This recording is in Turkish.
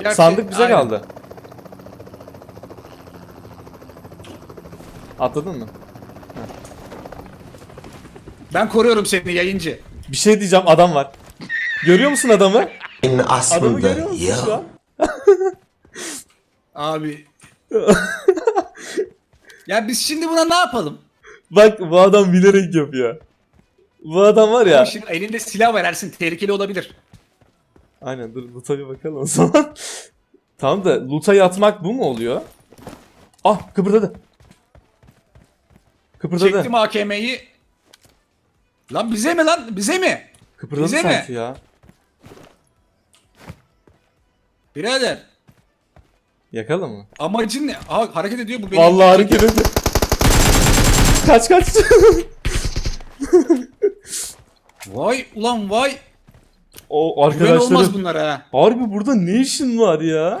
Gerçi- Sandık bize aynen. kaldı. Atladın mı? Ben koruyorum seni yayıncı. Bir şey diyeceğim adam var. Görüyor musun adamı? Adamı aslında görüyor musun şu an? Abi. ya biz şimdi buna ne yapalım? Bak bu adam bilerek yapıyor. Bu adam var ya. Şimdi elinde silah var Ersin tehlikeli olabilir. Aynen dur loot'a bir bakalım o zaman. Tamam da loot'a yatmak bu mu oluyor? Ah kıpırdadı. Kıpırdadı. Çektim AKM'yi. Lan bize mi lan? Bize mi? Kıpırdadı Bize mi? sanki ya. Birader. Yakalım mı? Amacın ne? Aa, hareket ediyor bu benim. Vallahi hareket etti. Kaç kaç. Vay ulan vay. O Güven olmaz arkadaşlarım. bunlar ha. Harbi burada ne işin var ya?